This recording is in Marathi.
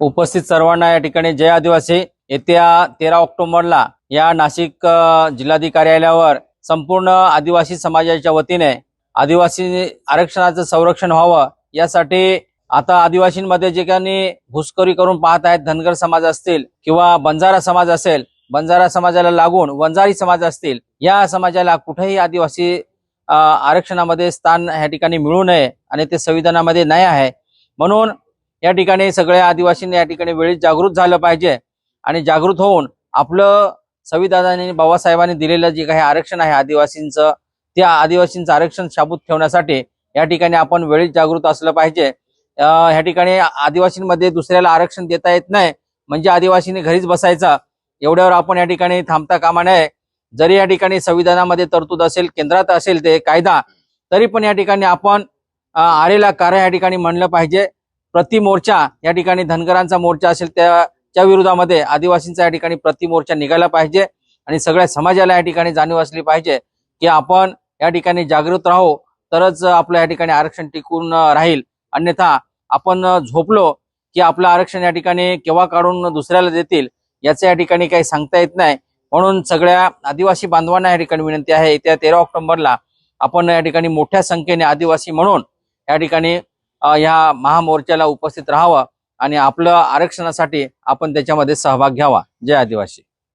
उपस्थित सर्वांना या ठिकाणी जय आदिवासी. येत्या तेरा ऑक्टोबरला या नाशिक जिल्हाधिकारी कार्यालयावर संपूर्ण आदिवासी समाजाच्या वतीने आदिवासी आरक्षणाचं संरक्षण व्हावं. यासाठी आता आदिवासींमध्ये जे काही घुसखोरी करून पाहत आहेत धनगर समाज असतील किंवा बंजारा समाज असेल बंजारा समाजाला लागून वंजारी समाज असतील या समाजाला कुठेही आदिवासी आरक्षणामध्ये स्थान ह्या ठिकाणी मिळू नये आणि ते संविधानामध्ये नाही आहे. म्हणून या ठिकाणी सगळ्या आदिवासींनी या ठिकाणी वेळीच जागृत झालं पाहिजे. आणि जागृत होऊन आपलं संविधानाने बाबासाहेबांनी दिलेलं जे काही आरक्षण आहे आदिवासींचं त्या आदिवासींचं आरक्षण शाबूत ठेवण्यासाठी या ठिकाणी आपण वेळेत जागृत असलं पाहिजे. ह्या ठिकाणी आदिवासींमध्ये दुसऱ्याला आरक्षण देता येत नाही म्हणजे आदिवासींनी घरीच बसायचं. एवढ्यावर आपण या ठिकाणी थांबता कामा नये. जरी या ठिकाणी संविधानामध्ये तरतूद असेल केंद्रात असेल ते कायदा तरी पण या ठिकाणी आपण आलेला आरेला कार्य या ठिकाणी म्हणलं पाहिजे. प्रति मोर्चा या ठिकाणी धनगरांचा मोर्चा असेल त्याच्या विरोधामध्ये आदिवासींचा या ठिकाणी प्रति मोर्चा निघाला पाहिजे आणि सगळ्या समाजाला या ठिकाणी जाणीव असली पाहिजे की आपण या ठिकाणी जागृत राहू तरच आपलं या ठिकाणी आरक्षण टिकून राहील अन्यथा आपण झोपलो की आपलं आरक्षण या ठिकाणी केव्हा काढून दुसऱ्याला देतील याचं या ठिकाणी काही सांगता येत नाही म्हणून सगळ्या आदिवासी बांधवांना या ठिकाणी विनंती आहे येत्या तेरा ऑक्टोबरला आपण या ठिकाणी मोठ्या संख्येने आदिवासी म्हणून या ठिकाणी ह्या महामोर्चाला उपस्थित राहावं आणि आपलं आरक्षणासाठी आपण त्याच्यामध्ये सहभाग घ्यावा. जय आदिवासी.